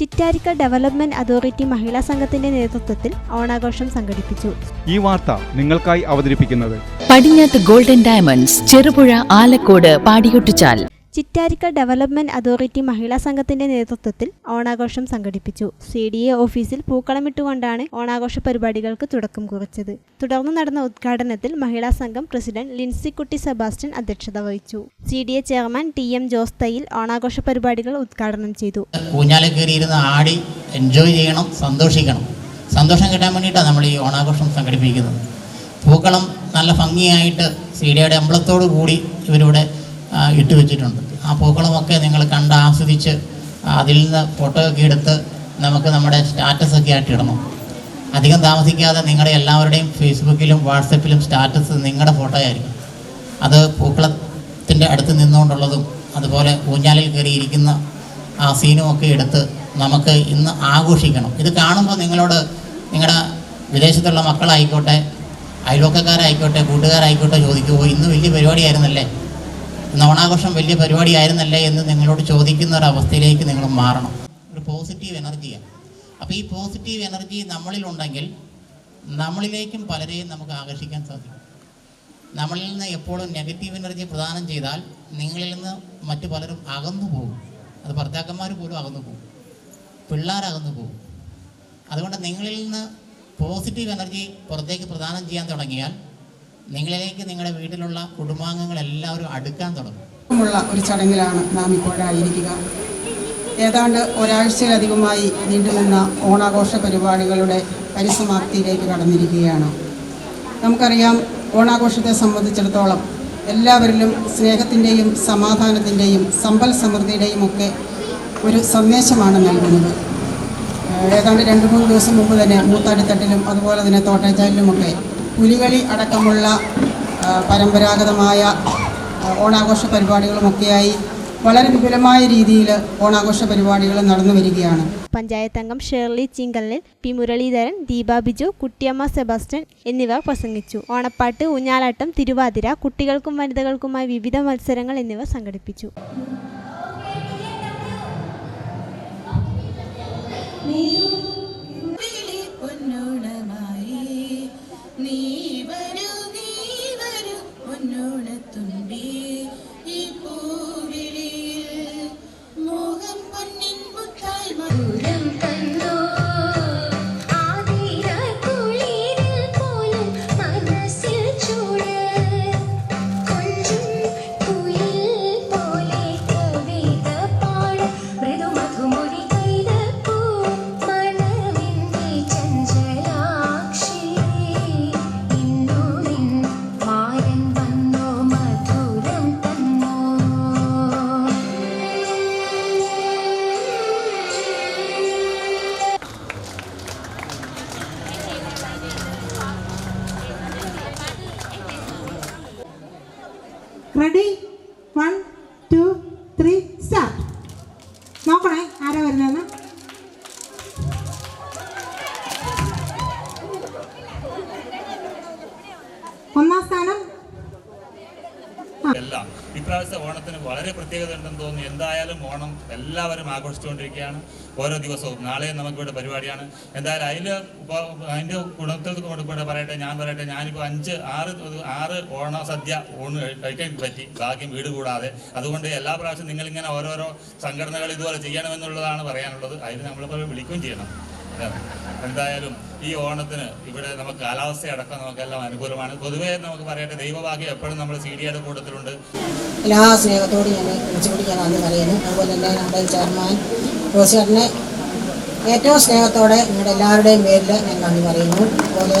Chittarikkal development authority മഹിളാ സംഘത്തിന്റെ നേതൃത്വത്തിൽ ഓണാഘോഷം സംഘടിപ്പിച്ചു. ഈ വാർത്ത നിങ്ങൾക്കായി അവതരിപ്പിക്കുന്നത് Padinjath golden diamonds Cherupuzha Alakode Padiyottuchal. Chittarikkal development authority മഹിളാ സംഘത്തിന്റെ നേതൃത്വത്തിൽ ഓണാഘോഷം സംഘടിപ്പിച്ചു. സി ഡി എ ഓഫീസിൽ പൂക്കളമിട്ടുകൊണ്ടാണ് ഓണാഘോഷ പരിപാടികൾക്ക് തുടക്കം കുറിച്ചത്. തുടർന്ന് നടന്ന ഉദ്ഘാടനത്തിൽ മഹിളാ സംഘം പ്രസിഡന്റ് ലിൻസിക്കുട്ടി സെബാസ്റ്റ്യൻ അധ്യക്ഷത വഹിച്ചു. C D A chairman T M Jose Thayyil ഓണാഘോഷ പരിപാടികൾ ഉദ്ഘാടനം ചെയ്തു. ആടി എൻജോയ് ചെയ്യണം സന്തോഷിക്കണം. സന്തോഷം കിട്ടാൻ വേണ്ടിയിട്ടാണ് നമ്മൾ ഈ ഓണാഘോഷം സംഘടിപ്പിക്കുന്നത്. പൂക്കളം നല്ല ഭംഗിയായിട്ട് സി ഡിയുടെ അമ്പലത്തോടു കൂടി ഇവരിവിടെ ഇട്ട് വെച്ചിട്ടുണ്ട്. ആ പൂക്കളമൊക്കെ നിങ്ങൾ കണ്ട് ആസ്വദിച്ച് അതിൽ നിന്ന് ഫോട്ടോ ഒക്കെ എടുത്ത് നമുക്ക് നമ്മുടെ സ്റ്റാറ്റസ് ഒക്കെ ആയിട്ട് ഇടണം അധികം താമസിക്കാതെ നിങ്ങളുടെ എല്ലാവരുടെയും ഫേസ്ബുക്കിലും വാട്സപ്പിലും സ്റ്റാറ്റസ് നിങ്ങളുടെ ഫോട്ടോ ആയിരിക്കും. അത് പൂക്കളത്തിന്റെ അടുത്ത് നിന്നുകൊണ്ടുള്ളതും അതുപോലെ ഊഞ്ഞാലിൽ കയറിയിരിക്കുന്ന ആ സീനും ഒക്കെ എടുത്ത് നമുക്ക് ഇന്ന് ആഘോഷിക്കണം. ഇത് കാണുമ്പോൾ നിങ്ങളോട് നിങ്ങളുടെ വിദേശത്തുള്ള മക്കളായിക്കോട്ടെ അയൽവക്കക്കാരായിക്കോട്ടെ കൂട്ടുകാരായിക്കോട്ടെ ചോദിക്കുമോ ഇന്ന് വലിയ പരിപാടിയായിരുന്നല്ലേ? ഓണാഘോഷം വലിയ പരിപാടി ആയിരുന്നല്ലേ എന്ന് നിങ്ങളോട് ചോദിക്കുന്ന ഒരു അവസ്ഥയിലേക്ക് നിങ്ങൾ മാറണം. ഒരു പോസിറ്റീവ് എനർജിയാണ് അപ്പോൾ ഈ പോസിറ്റീവ് എനർജി നമ്മളിലുണ്ടെങ്കിൽ നമ്മളിലേക്കും പലരെയും നമുക്ക് ആകർഷിക്കാൻ സാധിക്കും. നമ്മളിൽ നിന്ന് എപ്പോഴും നെഗറ്റീവ് എനർജി പ്രദാനം ചെയ്താൽ നിങ്ങളിൽ നിന്ന് മറ്റു പലരും അകന്നു പോകും. അത് ഭർത്താക്കന്മാർ പോലും അകന്നു പോകും. പിള്ളേരകന്നു പോകും. അതുകൊണ്ട് നിങ്ങളിൽ നിന്ന് പോസിറ്റീവ് എനർജി പുറത്തേക്ക് പ്രദാനം ചെയ്യാൻ തുടങ്ങിയാൽ നിങ്ങളിലേക്ക് നിങ്ങളുടെ വീട്ടിലുള്ള കുടുംബാംഗങ്ങൾ എല്ലാവരും അടുക്കാൻ തുടങ്ങും. ഒരു ചടങ്ങിലാണ് നാം ഇപ്പോഴായിരിക്കുക ഏതാണ്ട് ഒരാഴ്ചയിലധികമായി നീണ്ടുനിന്ന ഓണാഘോഷ പരിപാടികളുടെ പരിസമാപ്തിയിലേക്ക് കടന്നിരിക്കുകയാണ്. നമുക്കറിയാം ഓണാഘോഷത്തെ സംബന്ധിച്ചിടത്തോളം എല്ലാവരിലും സ്നേഹത്തിന്റെയും സമാധാനത്തിന്റെയും സമ്പൽ സമൃദ്ധിയുടെയും ഒക്കെ ഒരു സന്ദേശമാണ് നൽകുന്നത്. ഏതാണ്ട് രണ്ട് മൂന്ന് ദിവസം മുമ്പ് തന്നെ മൂത്താടിത്തട്ടിലും അതുപോലെ തന്നെ തോട്ടച്ചാലിലുമൊക്കെ പുലികളി അടക്കമുള്ള പരമ്പരാഗതമായ ഓണാഘോഷ പരിപാടികളുമൊക്കെയായി വളരെ വിപുലമായ രീതിയിൽ ഓണാഘോഷ പരിപാടികൾ നടന്നു വരികയാണ്. പഞ്ചായത്ത് അംഗം ഷേർലി ചിങ്കലിൽ പി മുരളീധരൻ ദീപ ബിജു കുട്ടിയമ്മ സെബാസ്റ്റ്യൻ എന്നിവർ പ്രസംഗിച്ചു. ഓണപ്പാട്ട് ഊഞ്ഞാലാട്ടം തിരുവാതിര കുട്ടികൾക്കും വനിതകൾക്കുമായി വിവിധ മത്സരങ്ങൾ എന്നിവ സംഘടിപ്പിച്ചു. Ready one two three start നോക്കണേ ആരാ വരുന്നതെന്ന്? ഒന്നാം സ്ഥാനം ഇപ്രാവശ്യത്തെ ഓണത്തിന് വളരെ പ്രത്യേകത ഉണ്ടെന്ന് തോന്നുന്നു. എന്തായാലും ഓണം എല്ലാവരും ആഘോഷിച്ചുകൊണ്ടിരിക്കുകയാണ്. ഓരോ ദിവസവും. നാളെ നമുക്കിവിടെ പരിപാടിയാണ്. എന്തായാലും അതിൽ ഇപ്പോൾ അതിന്റെ ഗുണത്തിൽ കൂടെ പറയട്ടെ ഞാൻ പറയട്ടെ ഞാനിപ്പോൾ അഞ്ച് ആറ് ആറ് ഓണ സദ്യ ഊണ് കഴിക്കാൻ പറ്റി. ഭാഗ്യം വീട് കൂടാതെ. അതുകൊണ്ട് എല്ലാ പ്രാവശ്യവും നിങ്ങളിങ്ങനെ ഓരോരോ സംഘടനകൾ ഇതുപോലെ ചെയ്യണമെന്നുള്ളതാണ് പറയാനുള്ളത്. അതിന് നമ്മളിപ്പോൾ വിളിക്കുകയും ചെയ്യണം. എന്തായാലും ഈ ഓണത്തിന് ഇവിടെ നമുക്ക് കാലാവസ്ഥ അടക്കം നമുക്കെല്ലാം അനുകൂലമാണ്. പൊതുവേ നമുക്ക് പറയട്ടെ ദൈവഭാഗ്യം എപ്പോഴും നമ്മൾ സി ഡിയുടെ കൂട്ടത്തിലുണ്ട്. എല്ലാ സ്നേഹത്തോടും ഞാൻ വിളിച്ചുപിടിക്കാൻ നന്ദി പറയുന്നു. അതുപോലെ തന്നെ നമ്മുടെ ചെയർമാൻ ജോസിയേട്ടനെ ഏറ്റവും സ്നേഹത്തോടെ നിങ്ങളുടെ എല്ലാവരുടെയും പേരിൽ ഞാൻ നന്ദി പറയുന്നു. അതുപോലെ